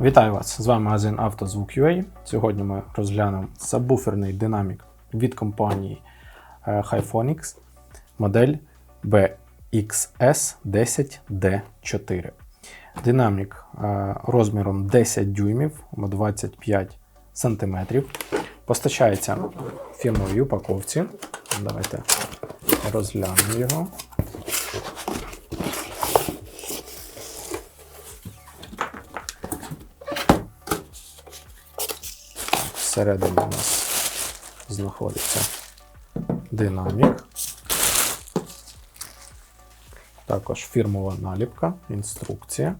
Вітаю вас! З вами магазин «Автозвук.UA». Сьогодні ми розглянемо сабвуферний динамік від компанії е, Hyphonics, модель BXS10D4. Динамік е, розміром 10 дюймів 25 см. Постачається в фірмовій упаковці. Давайте розглянемо його. Всередині у нас знаходиться динамік. Також фірмова наліпка, інструкція.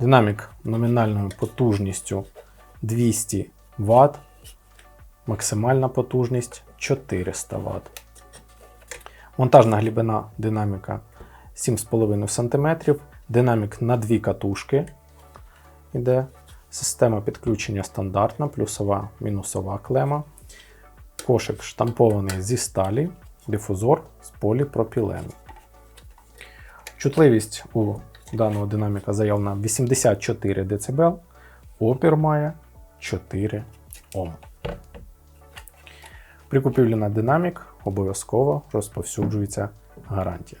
Динамік номінальною потужністю 200 Вт, максимальна потужність 400 Вт. Монтажна глибина динаміка 7,5 см. Динамік на дві катушки. Іде система підключення стандартна, плюсова, мінусова клема. Кошик штампований зі сталі, дифузор з поліпропілену. Чутливість у даного динаміка заявлена 84 дБ, опір має 4 Ом. При купівлі на динамік обов'язково розповсюджується гарантія.